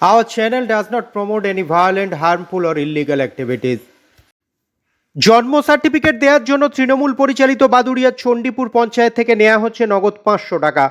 Our channel does not promote any violent, harmful, or illegal activities. জন্ম certificate দেওয়ার জন্য তৃণমূল পরিচালিত বাদুড়িয়ার চণ্ডীপুর পঞ্চায়েত থেকে নেওয়া হচ্ছে নগদ পাঁচশো টাকা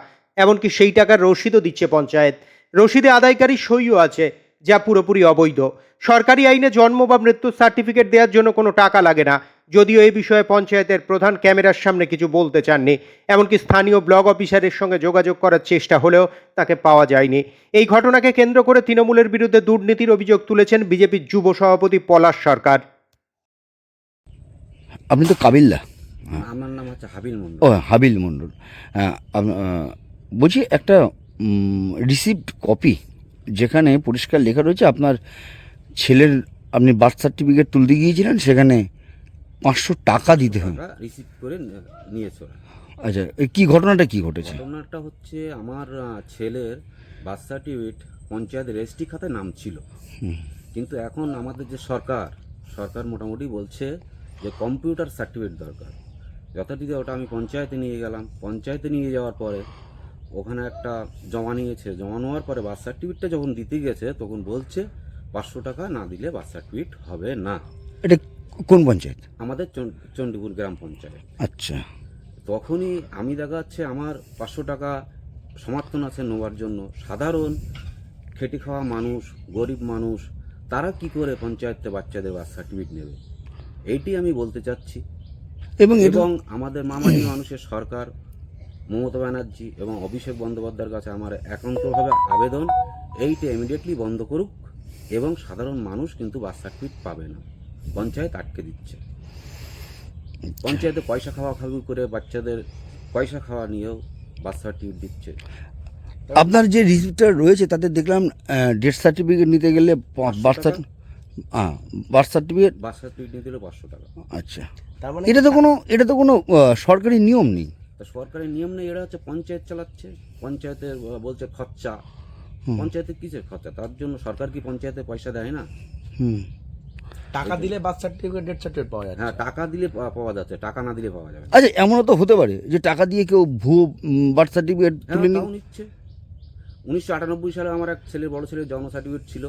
এমনকি সেই টাকার রসিদও দিচ্ছে পঞ্চায়েত। রসিদে আদায়কারী সইও আছে যা পুরোপুরি অবৈধ। সরকারি আইনে জন্ম বা মৃত্যুর সার্টিফিকেট দেওয়ার জন্য কোনো টাকা লাগে না। যদিও এই বিষয়ে পঞ্চায়েতের প্রধান ক্যামেরার সামনে কিছু বলতে চাননি এমনকি স্থানীয় ব্লক অফিসারের সঙ্গে যোগাযোগ করার চেষ্টা হলেও তাকে পাওয়া যায়নি। এই ঘটনাকে কেন্দ্র করে তৃণমূলের বিরুদ্ধে দুর্নীতির অভিযোগ তুলেছেন বিজেপির যুব সভাপতি পলাশ সরকার। আপনি তো কাবিল্লা। আমার নাম হচ্ছে হাবিল মন্ডল ও হাবিল মণ্ডল। আপ- আহ, বলছি একটা রিসিপ্ট কপি যেখানে পরিষ্কার লেখা রয়েছে আপনার ছেলের আপনি বার্থ সার্টিফিকেট তুলতে গিয়েছিলেন সেখানে পাঁচশো টাকা দিতে হয়। রিসিভ করে নিয়েছে। আচ্ছা এই কি ঘটনাটা কি ঘটেছে? ঘটনাটা হচ্ছে আমার ছেলের বার্থ সার্টিফিকেট পঞ্চায়েত রেজিস্ট্রি খাতায় নাম ছিল। কিন্তু এখন আমাদের যে সরকার সরকার মোটামুটি বলছে যে কম্পিউটার সার্টিফিকেট দরকার। যথারীতি ওটা আমি পঞ্চায়েতে নিয়ে গেলাম। পঞ্চায়েতে নিয়ে যাওয়ার পরে ওখানে একটা জমা নিয়েছে। জমা নেওয়ার পরে বার্থ সার্টিফিকেটটা যখন দিতে গেছে তখন বলছে পাঁচশো টাকা না দিলে বার্থ সার্টিফিকেট হবে না। এটা কোন পঞ্চায়েত? আমাদের চণ্ডীপুর গ্রাম পঞ্চায়েত। আচ্ছা। তখনই আমি দেখা যাচ্ছে আমার পাঁচশো টাকা সমর্থন আছে নেওয়ার জন্য। সাধারণ খেটে খাওয়া মানুষ গরিব মানুষ তারা কি করে পঞ্চায়েতে বাচ্চাদের বার্থ সার্টিফিকেট নেবে? এইটি আমি বলতে চাচ্ছি। এবং এবং আমাদের মামাটি মানুষের সরকার মমতা ব্যানার্জি এবং অভিষেক বন্দ্যোপাধ্যায়ের কাছে আমার একান্তভাবে আবেদন এইটা ইমিডিয়েটলি বন্ধ করুক এবং সাধারণ মানুষ কিন্তু বার্থ সার্টিফিকেট পাবে না। পঞ্চায়েত আটকে দিচ্ছে। পঞ্চায়েতে পয়সা খাওয়া খাওয়ি করে বাচ্চাদের পয়সা খাওয়া নিয়েও বার্থ সার্টিফিকেট দিচ্ছে। আপনার যে রিসিপ্টটা রয়েছে তাতে দেখলাম ডেথ সার্টিফিকেট নিতে গেলে বার্থ? হ্যাঁ বার্থ সার্টিফিকেট বার্থ সার্টিফিকেট নিতে হলে পাঁচশো টাকা। আচ্ছা। তার মানে এটা তো কোনো এটা তো কোনো সরকারি নিয়ম নেই। তা সরকারের নিয়ম নেই এরা হচ্ছে পঞ্চায়েত চালাচ্ছে। পঞ্চায়েতের বলছে খরচা। পঞ্চায়েতে কিসের খরচা? তার জন্য সরকার কি পঞ্চায়েতে পয়সা দেয় না? হুম। টাকা দিলে বার্থ সার্টিফিকেট ডেথ সার্টিফিকেট পাওয়া যায় হ্যাঁ টাকা দিলে পা- পাওয়া যাচ্ছে টাকা না দিলে পাওয়া যাবে না। আচ্ছা এমনও তো হতে পারে যে টাকা দিয়ে কেউ ভুয়ো বার্থ সার্টিফিকেট হ্যাঁ তুলে নিয়ে তাও নিচ্ছে। উনিশশো আটানব্বই সালে আমার এক ছেলের বড় ছেলের জন্ম সার্টিফিকেট ছিল।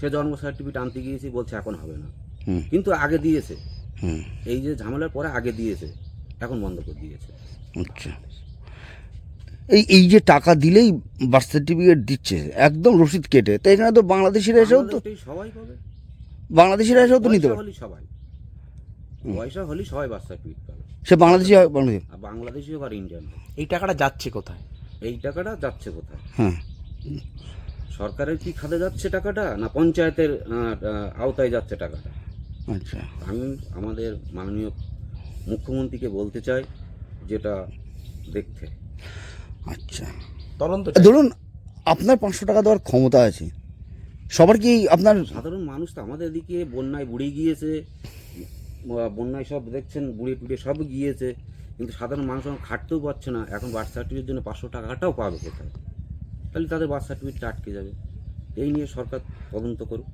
সে জন্ম সার্টিফিকেট আনতে গিয়েছি বলছে এখন হবে না। হুম। কিন্তু আগে দিয়েছে। হুম। এই যে ঝামেলার পরে আগে দিয়েছে এখন বন্ধ করে দিয়েছে। আচ্ছা। এই এই যে টাকা দিলেই বার্থ সার্টিফিকেট দিচ্ছে একদম রসিদ কেটে। তো এখানে তো বাংলাদেশিরা এসেও তো বাংলাদেশটাই সবাই পাবে। বাংলাদেশিরা এসেও তো নিতে পারে। সবাই। পয়সা হলেই সবাই বার্থ সার্টিফিকেট পাবে সে বাংলাদেশি হয় বাংলাদেশি। আর বাংলাদেশি হোক আর ইন্ডিয়ান এই টাকাটা যাচ্ছে কোথায়? এই টাকাটা যাচ্ছে কোথায়? হ্যাঁ। সরকারের কি খাতে যাচ্ছে টাকাটা না পঞ্চায়েতের আওতায় যাচ্ছে টাকাটা? আচ্ছা। আমি আমাদের মাননীয় মুখ্যমন্ত্রীকে বলতে চাই যেটা দেখতে। আচ্ছা। তদন্ত ধরুন আপনার পাঁচশো টাকা দেওয়ার ক্ষমতা আছে। সবার কি আপনার সাধারণ মানুষ তো আমাদের এদিকে বন্যায় বুড়ে গিয়েছে বন্যায় সব দেখছেন বুড়ে টুড়ে সব গিয়েছে কিন্তু সাধারণ মানুষ এখন খাটতেও পারছে না। এখন বার্থ সার্টিফিকেটের জন্য পাঁচশো টাকাটাও পাবে কোথায়? তাহলে তাদের বার্থ সার্টিফিকেটটা আটকে যাবে। এই নিয়ে সরকার তদন্ত করুক।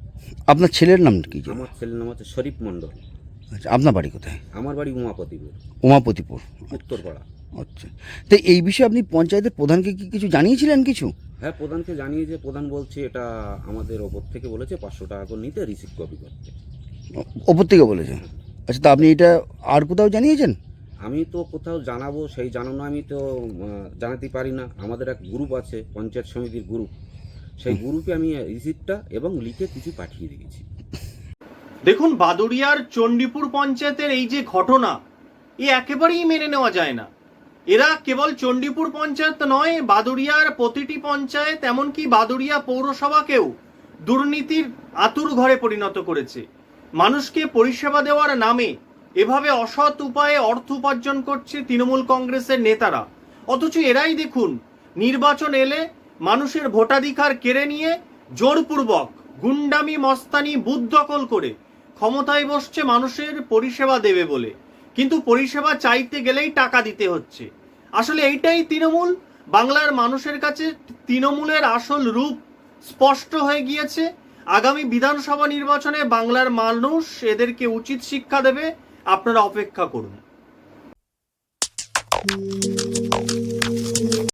আপনার ছেলের নাম কি? আমার ছেলের নাম হচ্ছে শরীফ মণ্ডল। আচ্ছা আপনার বাড়ি কোথায়? আমার বাড়ি উমাপতিপুর। উমাপতিপুর। উত্তরপাড়া। আচ্ছা। তো এই বিষয়ে আপনি পঞ্চায়েতের প্রধানকে কি কিছু জানিয়েছিলেন কিছু? হ্যাঁ প্রধানকে জানিয়েছে প্রধান বলছে এটা আমাদের ওপর থেকে বলেছে পাঁচশো টাকা করে নিতে রিসিভ কপি করতে। ওপর থেকে বলেছে? আচ্ছা তা আপনি এটা আর কোথাও জানিয়েছেন? আমি তো কোথাও জানাব সেই জানানো আমি তো জানাতে পারি না। আমাদের এক গ্রুপ আছে পঞ্চায়েত সমিতির গ্রুপ সেই গ্রুপে আমি রিসিপ্টটা এবং লিখে কিছু পাঠিয়ে দিয়েছি। দেখুন বাদুড়িয়ার চণ্ডীপুর পঞ্চায়েতের এই যে ঘটনা এ একেবারেই মেনে নেওয়া যায় না। এরা কেবল চণ্ডীপুর পঞ্চায়েত নয়, বাদুড়িয়ার প্রতিটি পঞ্চায়েত, এমনকি বাদুড়িয়া পৌরসভাকেও দুর্নীতির আতুর ঘরে পরিণত করেছে। মানুষকে পরিষেবা দেওয়ার নামে এভাবে অসৎ উপায়ে অর্থ উপার্জন করছে তৃণমূল কংগ্রেসের নেতারা। অথচ এরাই দেখুন, নির্বাচন এলে মানুষের ভোটাধিকার কেড়ে নিয়ে জোরপূর্বক গুন্ডামি, মস্তানি দখল করে ক্ষমতায় বসছে মানুষের পরিষেবা দেবে বলে। কিন্তু পরিষেবা চাইতে গেলেই টাকা দিতে হচ্ছে। আসলে এইটাই তৃণমূল। বাংলার মানুষের কাছে তৃণমূলের আসল রূপ স্পষ্ট হয়ে গিয়েছে। আগামী বিধানসভা নির্বাচনে বাংলার মানুষ এদেরকে উচিত শিক্ষা দেবে। আপনারা অপেক্ষা করুন।